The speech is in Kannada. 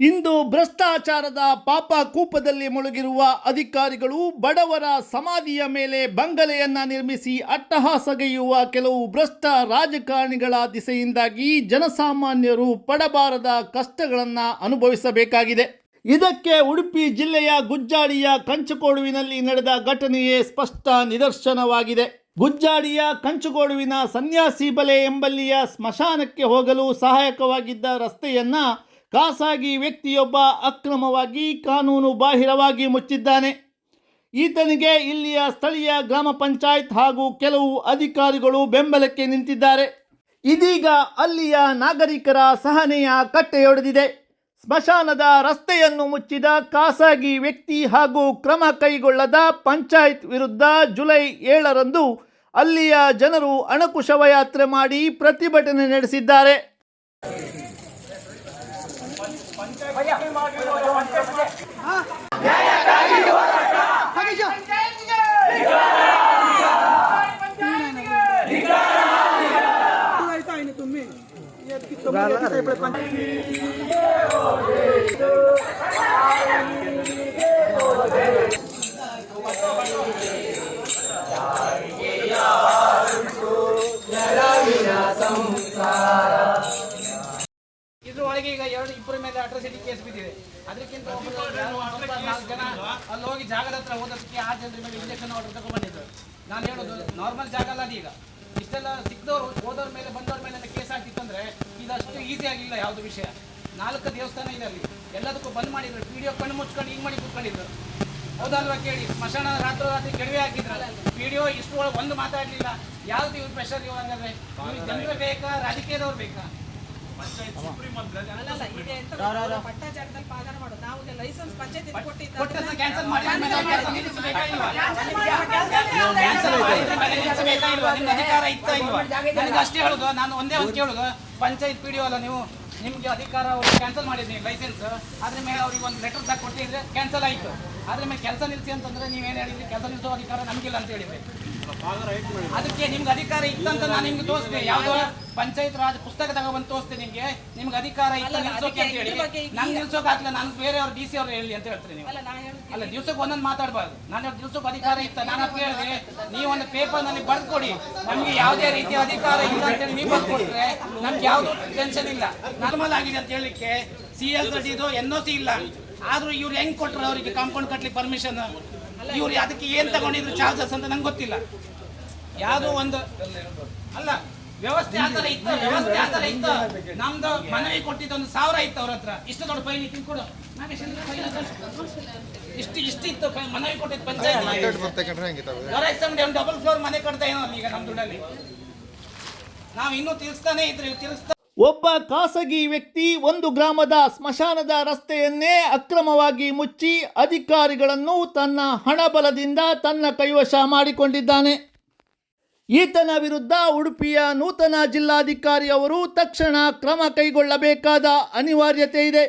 ಇಂದು ಭ್ರಷ್ಟಾಚಾರದ ಪಾಪ ಕೂಪದಲ್ಲಿ ಮುಳುಗಿರುವ ಅಧಿಕಾರಿಗಳು ಬಡವರ ಸಮಾಧಿಯ ಮೇಲೆ ಬಂಗಲೆಯನ್ನು ನಿರ್ಮಿಸಿ ಅಟ್ಟಹಾಸಗೆಯುವ ಕೆಲವು ಭ್ರಷ್ಟ ರಾಜಕಾರಣಿಗಳ ದಿಸೆಯಿಂದಾಗಿ ಜನಸಾಮಾನ್ಯರು ಪಡಬಾರದ ಕಷ್ಟಗಳನ್ನು ಅನುಭವಿಸಬೇಕಾಗಿದೆ. ಇದಕ್ಕೆ ಉಡುಪಿ ಜಿಲ್ಲೆಯ ಗುಜ್ಜಾಡಿಯ ಕಂಚುಕೋಡುವಿನಲ್ಲಿ ನಡೆದ ಘಟನೆಯೇ ಸ್ಪಷ್ಟ ನಿದರ್ಶನವಾಗಿದೆ. ಗುಜ್ಜಾಡಿಯ ಕಂಚುಗೋಡುವಿನ ಸನ್ಯಾಸಿ ಬಲೆ ಎಂಬಲ್ಲಿಯ ಸ್ಮಶಾನಕ್ಕೆ ಹೋಗಲು ಸಹಾಯಕವಾಗಿದ್ದ ರಸ್ತೆಯನ್ನ ಖಾಸಗಿ ವ್ಯಕ್ತಿಯೊಬ್ಬ ಅಕ್ರಮವಾಗಿ ಕಾನೂನು ಬಾಹಿರವಾಗಿ ಮುಚ್ಚಿದ್ದಾನೆ. ಈತನಿಗೆ ಇಲ್ಲಿಯ ಸ್ಥಳೀಯ ಗ್ರಾಮ ಪಂಚಾಯತ್ ಹಾಗೂ ಕೆಲವು ಅಧಿಕಾರಿಗಳು ಬೆಂಬಲಕ್ಕೆ ನಿಂತಿದ್ದಾರೆ. ಇದೀಗ ಅಲ್ಲಿಯ ನಾಗರಿಕರ ಸಹನೆಯ ಕಟ್ಟೆಯೊಡೆದಿದೆ. ಸ್ಮಶಾನದ ರಸ್ತೆಯನ್ನು ಮುಚ್ಚಿದ ಖಾಸಗಿ ವ್ಯಕ್ತಿ ಹಾಗೂ ಕ್ರಮ ಕೈಗೊಳ್ಳದ ಪಂಚಾಯತ್ ವಿರುದ್ಧ ಜುಲೈ ಏಳರಂದು ಅಲ್ಲಿಯ ಜನರು ಅಣಕು ಶವಯಾತ್ರೆ ಮಾಡಿ ಪ್ರತಿಭಟನೆ ನಡೆಸಿದ್ದಾರೆ. Gracias. ಎರಡು ಇಬ್ಬರ ಮೇಲೆ ಅಟ್ರಾಸಿಟಿ ಕೇಸ್ ಬಿದ್ದಿದೆ. ಅದಕ್ಕಿಂತ ನಾಲ್ಕು ಜನ ಅಲ್ಲಿ ಹೋಗಿ ಜಾಗದ ಹತ್ರ ಹೋದಕ್ಕೆ ಆ ಜನರ ಮೇಲೆ ಇಂಜೆಕ್ಷನ್ ಆರ್ಡರ್ ತಗೊಂಡ್ಬಂದಿದ್ರು ನಾನು ಹೇಳೋದು ನಾರ್ಮಲ್ ಜಾಗ ಅಲ್ಲ ಅದೀಗ ಇಷ್ಟೆಲ್ಲ ಸಿಕ್ಕದವ್ರು ಹೋದವ್ರ ಮೇಲೆ ಬಂದವ್ರ ಮೇಲೆ ಕೇಸ್ ಹಾಕಿತ್ತಂದ್ರೆ ಇದಷ್ಟು ಈಸಿ ಆಗಿಲ್ಲ ಯಾವುದು ವಿಷಯ. ನಾಲ್ಕು ದೇವಸ್ಥಾನ ಇದೆ ಅಲ್ಲಿ. ಎಲ್ಲದಕ್ಕೂ ಬಂದ್ ಮಾಡಿದ್ರು. ವಿಡಿಯೋ ಕಣ್ಣು ಮುಚ್ಕೊಂಡು ಹಿಂಗೆ ಮಾಡಿ ಕೂತ್ಕೊಂಡಿದ್ರು. ಹೌದಲ್ವಾ ಕೇಳಿ? ಸ್ಮಶಾನ ರಾತ್ರೋ ರಾತ್ರಿ ಕೆಡವೆ ಹಾಕಿದ್ರಲ್ಲ ವಿಡಿಯೋ ಇಷ್ಟು ಒಳಗೆ ಒಂದು ಮಾತಾಡಲಿಲ್ಲ. ಯಾವ್ದು ಇವ್ರು ಪ್ರೆಷರ್ ಇವಾಗ ಅಂದರೆ ಜನರು ಬೇಕಾ? ರಾಜಕೀಯದವ್ರು ಬೇಕಾ? ಅಷ್ಟೇ ಹೇಳುದು. ನಾನು ಒಂದೇ ಒಂದು ಕೇಳುದು. ಪಂಚಾಯತ್ ಪಿ ಅಲ್ಲ ನೀವು. ನಿಮ್ಗೆ ಅಧಿಕಾರ ಕ್ಯಾನ್ಸಲ್ ಮಾಡಿದ್ರಿ ಲೈಸೆನ್ಸ್ ಅದ್ರ ಮೇಲೆ ಅವ್ರಿಗೆ ಒಂದು ಲೆಟರ್ ಸಾಕು ಕೊಟ್ಟಿದ್ರೆ ಕ್ಯಾನ್ಸಲ್ ಆಯ್ತು. ಅದ್ರ ಮೇಲೆ ಕೆಲಸ ನಿಲ್ಸಿ ಅಂತಂದ್ರೆ ನೀವೇನು ಹೇಳಿದ್ರಿ? ಕೆಲಸ ನಿಲ್ಸೋ ಅಧಿಕಾರ ನಮ್ಗಿಲ್ಲ ಅಂತ ಹೇಳಿದ್ರಿ. ಅದಕ್ಕೆ ನಿಮ್ಗೆ ಅಧಿಕಾರ ಇತ್ತಂತ ನಾನು ನಿಮ್ಗೆ ತೋರಿಸ್ದೆ ಯಾವ್ದೋ ಪಂಚಾಯತ್ ರಾಜ್ ಪುಸ್ತಕ ತಗೊಬಂದು ತೋರಿಸ್ತೆ ನಿಮ್ಗೆ. ನಿಮ್ಗೆ ಅಧಿಕಾರ ಇತ್ತ ಅಲ್ಲ, ನಿಲ್ಸೋಕೆ ಅಂತ ಹೇಳಿ. ನಂಗೆ ನಿಲ್ಸೋಕೆ ಆಗ್ಲಿಲ್ಲ ನಾನು ಬೇರೆ ಅವ್ರು ಡಿ ಸಿ ಅವ್ರು ಹೇಳಿ ಅಂತ ಹೇಳ್ತೀನಿ ನೀವು. ಅಲ್ಲ ದಿವ್ಸಕ್ಕೆ ಒಂದೊಂದು ಮಾತಾಡಬಾರ್ದು. ನಾನು ದಿವ್ಸಕ್ಕೆ ಅಧಿಕಾರ ಇತ್ತ. ನಾನು ಅದು ಕೇಳಿದೆ ನೀವು ಒಂದು ಪೇಪರ್ ನನಗೆ ಬರ್ದು ಕೊಡಿ ನಮ್ಗೆ ಯಾವುದೇ ರೀತಿಯ ಅಧಿಕಾರ ಇಲ್ಲ ಅಂತೇಳಿ ನೀವು ಬರ್ಕೊಟ್ರೆ ನಮ್ಗೆ ಯಾವುದು ಟೆನ್ಷನ್ ಇಲ್ಲ. ನಾರ್ಮಲ್ ಆಗಿದೆ ಅಂತ ಹೇಳಲಿಕ್ಕೆ ಸಿ ಎಲ್ ಇದು ಎನ್ ಒ ಸಿ ಇಲ್ಲ. ಆದ್ರೂ ಇವ್ರು ಹೆಂಗ್ ಕೊಟ್ರು ಅವರಿಗೆ ಕಾಂಪೌಂಡ್ ಕಟ್ಲಿಕ್ಕೆ ಪರ್ಮಿಷನ್ ಇವ್ರು ಅದಕ್ಕೆ ಏನ್ ತಗೊಂಡಿದ್ರು ಚಾರ್ಜಸ್ ಅಂತ ನಂಗೆ ಗೊತ್ತಿಲ್ಲ. ಯಾವುದೋ ಒಂದು ಅಲ್ಲ ವ್ಯವಸ್ಥೆ ಆತರ ಇತ್ತು ವ್ಯವಸ್ಥೆ ಆತರ ಇತ್ತು. ನಮ್ದು ಮನವಿ ಕೊಟ್ಟಿದ್ದು ಒಂದು ಸಾವಿರ ಇತ್ತು ಅವ್ರ ಹತ್ರ. ಇಷ್ಟು ದೊಡ್ಡ ಫೈನ್ ಇತ್ತು ಕೊಡು. ಇಷ್ಟು ಇಷ್ಟು ಇತ್ತು ಮನವಿ ಕೊಟ್ಟಿದ್ದು ಪಂಚಾಯತ್. ಡಬಲ್ ಫ್ಲೋರ್ ಮನೆ ಕಟ್ತಾ ಏನೋ ಈಗ ನಮ್ಮ ದುಡ್ಡಲ್ಲಿ. ನಾವು ಇನ್ನೂ ತಿರ್ಸ್ತಾನೆ ಇದ್ರೆ ತಿರ್ಸ್ತಾ ಒಬ್ಬ ಖಾಸಗಿ ವ್ಯಕ್ತಿ ಒಂದು ಗ್ರಾಮದ ಸ್ಮಶಾನದ ರಸ್ತೆಯನ್ನೇ ಅಕ್ರಮವಾಗಿ ಮುಚ್ಚಿ ಅಧಿಕಾರಿಗಳನ್ನು ತನ್ನ ಹಣಬಲದಿಂದ ತನ್ನ ಕೈವಶ ಮಾಡಿಕೊಂಡಿದ್ದಾನೆ. ಈತನ ವಿರುದ್ಧ ಉಡುಪಿಯ ನೂತನ ಜಿಲ್ಲಾಧಿಕಾರಿ ಅವರು ತಕ್ಷಣ ಕ್ರಮ ಕೈಗೊಳ್ಳಬೇಕಾದ ಅನಿವಾರ್ಯತೆ ಇದೆ.